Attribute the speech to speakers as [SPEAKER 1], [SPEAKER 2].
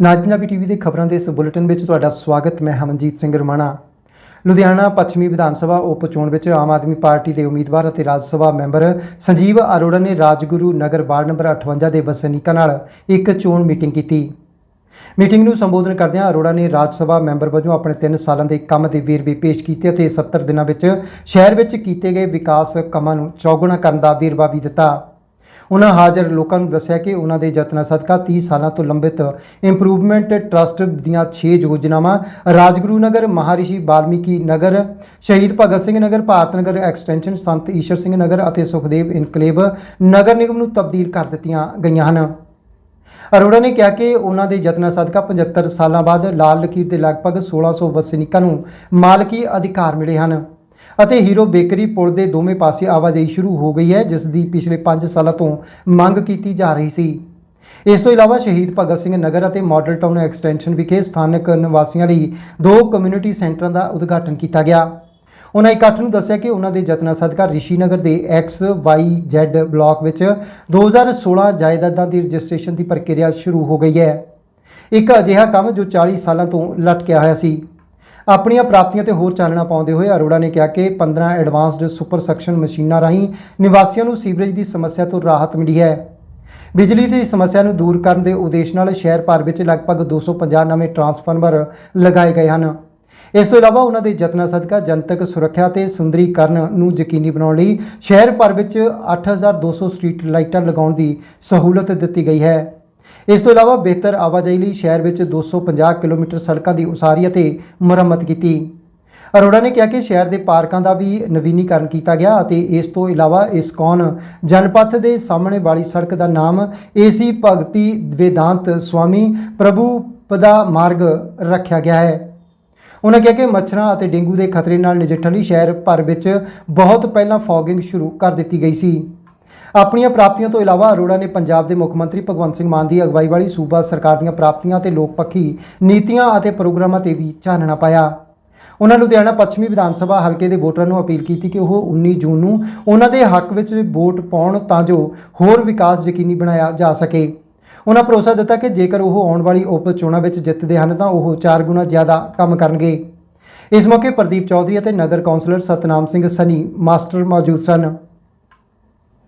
[SPEAKER 1] ਨਾਜ Punjabi TV ਦੇ ਖਬਰਾਂ ਦੇ ਇਸ ਬੁਲੇਟਿਨ ਵਿੱਚ ਤੁਹਾਡਾ ਸਵਾਗਤ, ਮੈਂ ਹਮਨਜੀਤ ਸਿੰਘ ਰਮਾਣਾ। ਲੁਧਿਆਣਾ ਪੱਛਮੀ ਵਿਧਾਨ ਸਭਾ, ਉਪ ਚੋਣ ਵਿੱਚ ਆਮ ਆਦਮੀ ਪਾਰਟੀ ਦੇ ਉਮੀਦਵਾਰ ਅਤੇ ਰਾਜ ਸਭਾ ਮੈਂਬਰ ਸੰਜੀਵ ਅਰੋੜਾ ਨੇ ਰਾਜਗੁਰੂ ਨਗਰ ਵਾਰਡ ਨੰਬਰ 58 ਦੇ ਵਸਨੀਕਾਂ ਨਾਲ ਇੱਕ ਚੋਣ ਮੀਟਿੰਗ ਕੀਤੀ। ਮੀਟਿੰਗ ਨੂੰ ਸੰਬੋਧਨ ਕਰਦਿਆਂ ਅਰੋੜਾ ਨੇ ਰਾਜ ਸਭਾ ਮੈਂਬਰ ਵਜੋਂ ਆਪਣੇ 3 ਸਾਲਾਂ ਦੇ ਕੰਮ ਦੇ ਵੇਰਵੇ ਪੇਸ਼ ਕੀਤੇ ਅਤੇ 70 ਦਿਨਾਂ ਵਿੱਚ ਸ਼ਹਿਰ ਵਿੱਚ ਕੀਤੇ ਗਏ ਵਿਕਾਸ ਕੰਮਾਂ ਨੂੰ ਚੌਗੁਣਾ ਕਰਨ ਦਾ ਵੇਰਵਾ ਵੀ ਦਿੱਤਾ। ਉਹਨਾਂ ਹਾਜ਼ਰ ਲੋਕਾਂ ਨੂੰ ਦੱਸਿਆ ਕਿ ਉਹਨਾਂ ਦੇ ਯਤਨਾਂ ਸਦਕਾ 30 ਸਾਲਾਂ ਤੋਂ ਲੰਬਿਤ ਇੰਪਰੂਵਮੈਂਟ ਟਰਸਟ ਦੀਆਂ 6 ਯੋਜਨਾਵਾਂ ਰਾਜਗੁਰੂ ਨਗਰ, ਮਹਾਰਿਸ਼ੀ ਵਾਲਮੀਕੀ ਨਗਰ, ਸ਼ਹੀਦ ਭਗਤ ਸਿੰਘ ਨਗਰ, ਭਾਰਤ ਨਗਰ ਐਕਸਟੈਂਸ਼ਨ ਸੰਤ ਈਸ਼ਰ ਸਿੰਘ ਨਗਰ ਅਤੇ ਸੁਖਦੇਵ ਇਨਕਲੇਵ ਨਗਰ ਨਿਗਮ ਨੂੰ ਤਬਦੀਲ ਕਰ ਦਿੱਤੀਆਂ ਗਈਆਂ ਹਨ। ਅਰੋੜਾ ਨੇ ਕਿਹਾ ਕਿ ਉਹਨਾਂ ਦੇ ਯਤਨਾਂ ਸਦਕਾ 75 ਸਾਲਾਂ ਬਾਅਦ ਲਾਲ ਲਕੀਰ ਦੇ ਲਗਭਗ 1600 ਵਸਨੀਕਾਂ ਨੂੰ ਮਾਲਕੀ ਅਧਿਕਾਰ ਮਿਲੇ ਹਨ। ਅਤੇ ਹੀਰੋ ਬੇਕਰੀ ਪੁਲ ਦੇ ਦੋਵੇਂ ਪਾਸੇ ਆਵਾਜਾਈ ਸ਼ੁਰੂ ਹੋ ਗਈ ਹੈ, ਜਿਸ ਦੀ ਪਿਛਲੇ 5 ਸਾਲਾਂ ਤੋਂ ਮੰਗ ਕੀਤੀ ਜਾ ਰਹੀ ਸੀ। ਇਸ ਤੋਂ ਇਲਾਵਾ ਸ਼ਹੀਦ ਭਗਤ ਸਿੰਘ ਨਗਰ ਅਤੇ ਮਾਡਲ ਟਾਊਨ ਐਕਸਟੈਂਸ਼ਨ ਵਿਖੇ ਸਥਾਨਕ ਨਿਵਾਸੀਆਂ ਲਈ ਦੋ ਕਮਿਊਨਿਟੀ ਸੈਂਟਰਾਂ ਦਾ ਉਦਘਾਟਨ ਕੀਤਾ ਗਿਆ। ਉਹਨਾਂ ਇਕੱਠ ਨੂੰ ਦੱਸਿਆ ਕਿ ਉਹਨਾਂ ਦੇ ਯਤਨਾਂ ਸਦਕਾ ਰਿਸ਼ੀਨਗਰ ਦੇ ਐਕਸ, ਵਾਈ, ਜ਼ੈਡ ਬਲਾਕ ਵਿੱਚ 2016 ਜਾਇਦਾਦਾਂ ਦੀ ਰਜਿਸਟ੍ਰੇਸ਼ਨ ਦੀ ਪ੍ਰਕਿਰਿਆ ਸ਼ੁਰੂ ਹੋ ਗਈ ਹੈ। ਇੱਕ ਅਜਿਹਾ ਕੰਮ ਜੋ 40 ਸਾਲਾਂ ਤੋਂ ਲਟਕਿਆ ਹੋਇਆ ਸੀ। ਆਪਣੀਆਂ ਪ੍ਰਾਪਤੀਆਂ ਤੇ ਹੋਰ ਚਾਨਣਾ ਪਾਉਂਦੇ ਹੋਏ ਅਰੋੜਾ ਨੇ ਕਿਹਾ ਕਿ 15 ਐਡਵਾਂਸਡ ਸੁਪਰ ਸਕਸ਼ਨ ਮਸ਼ੀਨਾਂ ਰਾਹੀਂ ਨਿਵਾਸੀਆਂ ਨੂੰ ਸੀਵਰੇਜ ਦੀ ਸਮੱਸਿਆ ਤੋਂ ਰਾਹਤ ਮਿਲੀ ਹੈ। ਬਿਜਲੀ ਦੀ ਸਮੱਸਿਆ ਨੂੰ ਦੂਰ ਕਰਨ ਦੇ ਉਦੇਸ਼ ਨਾਲ ਸ਼ਹਿਰ ਭਰ ਵਿੱਚ ਲਗਭਗ 250 ਨਵੇਂ ਟਰਾਂਸਫਾਰਮਰ ਲਗਾਏ ਗਏ ਹਨ। ਇਸ ਤੋਂ ਇਲਾਵਾ ਉਹਨਾਂ ਦੇ ਯਤਨਾਂ ਸਦਕਾ ਜਨਤਕ ਸੁਰੱਖਿਆ ਤੇ ਸੁੰਦਰੀਕਰਨ ਨੂੰ ਯਕੀਨੀ ਬਣਾਉਣ ਲਈ ਸ਼ਹਿਰ ਭਰ ਵਿੱਚ 8200 ਸਟਰੀਟ ਲਾਈਟਾਂ ਲਗਾਉਣ ਦੀ ਸਹੂਲਤ ਦਿੱਤੀ ਗਈ ਹੈ। ਇਸ ਤੋਂ ਇਲਾਵਾ ਬਿਹਤਰ ਆਵਾਜਾਈ ਲਈ ਸ਼ਹਿਰ ਵਿੱਚ 250 ਕਿਲੋਮੀਟਰ ਸੜਕਾਂ ਦੀ ਉਸਾਰੀ ਅਤੇ ਮੁਰੰਮਤ ਕੀਤੀ। ਅਰੋੜਾ ਨੇ ਕਿਹਾ ਕਿ ਸ਼ਹਿਰ ਦੇ ਪਾਰਕਾਂ ਦਾ ਵੀ ਨਵੀਨੀਕਰਨ ਕੀਤਾ ਗਿਆ ਅਤੇ ਇਸ ਤੋਂ ਇਲਾਵਾ ਇਸਕੌਨ ਜਨਪਥ ਦੇ ਸਾਹਮਣੇ ਵਾਲੀ ਸੜਕ ਦਾ ਨਾਮ ਏਸੀ ਭਗਤੀ ਵੇਦਾਂਤ ਸਵਾਮੀ ਪ੍ਰਭੂ ਪਦਾ ਮਾਰਗ ਰੱਖਿਆ ਗਿਆ ਹੈ। ਉਹਨਾਂ ਕਿਹਾ ਕਿ ਮੱਛਰਾਂ ਅਤੇ ਡੇਂਗੂ ਦੇ ਖਤਰੇ ਨਾਲ ਨਜਿੱਠਣ ਲਈ ਸ਼ਹਿਰ ਭਰ ਵਿੱਚ ਬਹੁਤ ਪਹਿਲਾਂ ਫੌਗਿੰਗ ਸ਼ੁਰੂ ਕਰ ਦਿੱਤੀ ਗਈ ਸੀ। ਆਪਣੀਆਂ ਪ੍ਰਾਪਤੀਆਂ ਤੋਂ ਇਲਾਵਾ ਅਰੋੜਾ ਨੇ ਪੰਜਾਬ ਦੇ ਮੁੱਖ ਮੰਤਰੀ ਭਗਵੰਤ ਸਿੰਘ ਮਾਨ ਦੀ ਅਗਵਾਈ ਵਾਲੀ ਸੂਬਾ ਸਰਕਾਰ ਦੀਆਂ ਪ੍ਰਾਪਤੀਆਂ ਤੇ ਲੋਕਪੱਖੀ ਨੀਤੀਆਂ ਅਤੇ ਪ੍ਰੋਗਰਾਮਾਂ ਤੇ ਵੀ ਚਾਨਣਾ ਪਾਇਆ। ਉਹਨਾਂ ਲੁਧਿਆਣਾ ਪੱਛਮੀ ਵਿਧਾਨ ਸਭਾ ਹਲਕੇ ਦੇ ਵੋਟਰਾਂ ਨੂੰ ਅਪੀਲ ਕੀਤੀ ਕਿ ਉਹ 19 ਜੂਨ ਨੂੰ ਉਹਨਾਂ ਦੇ ਹੱਕ ਵਿੱਚ ਵੋਟ ਪਾਉਣ ਤਾਂ ਜੋ ਹੋਰ ਵਿਕਾਸ ਯਕੀਨੀ ਬਣਾਇਆ ਜਾ ਸਕੇ। ਉਹਨਾਂ ਭਰੋਸਾ ਦਿੱਤਾ ਕਿ ਜੇਕਰ ਉਹ ਆਉਣ ਵਾਲੀ ਉਪ ਚੋਣਾਂ ਵਿੱਚ ਜਿੱਤਦੇ ਹਨ ਤਾਂ ਉਹ 4 ਗੁਣਾ ਜ਼ਿਆਦਾ ਕੰਮ ਕਰਨਗੇ। ਇਸ ਮੌਕੇ ਪ੍ਰਦੀਪ ਚੌਧਰੀ ਅਤੇ ਨਗਰ ਕੌਂਸਲਰ ਸਤਨਾਮ ਸਿੰਘ ਸਨੀ ਮਾਸਟਰ ਮੌਜੂਦ ਸਨ।